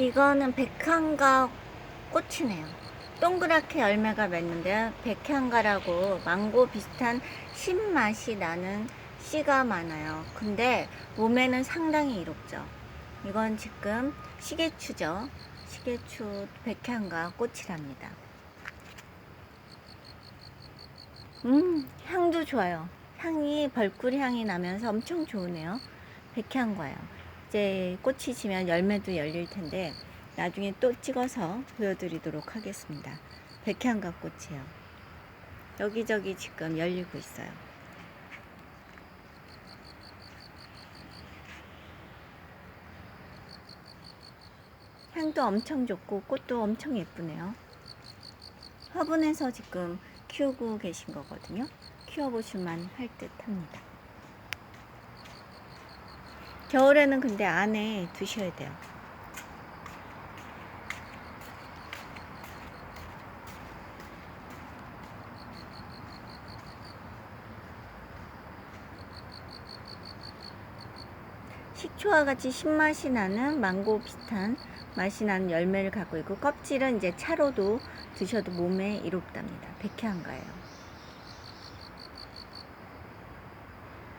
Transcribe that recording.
이거는 백향가 꽃이네요. 동그랗게 열매가 맺는데요. 백향가라고 망고 비슷한 신맛이 나는 씨가 많아요. 근데 몸에는 상당히 이롭죠. 이건 지금 시계추죠. 시계추 백향가 꽃이랍니다. 음, 향도 좋아요. 향이 벌꿀 향이 나면서 엄청 좋으네요. 백향과요. 이제 꽃이 지면 열매도 열릴 텐데 나중에 또 찍어서 보여드리도록 하겠습니다. 백향가 꽃이에요. 여기저기 지금 열리고 있어요. 향도 엄청 좋고 꽃도 엄청 예쁘네요. 화분에서 지금 키우고 계신 거거든요. 키워보실만 할 듯 합니다. 겨울에는 근데 안에 두셔야 돼요. 식초와 같이 신맛이 나는 망고 비슷한 맛이 나는 열매를 갖고 있고 껍질은 이제 차로도 드셔도 몸에 이롭답니다. 백향가예요.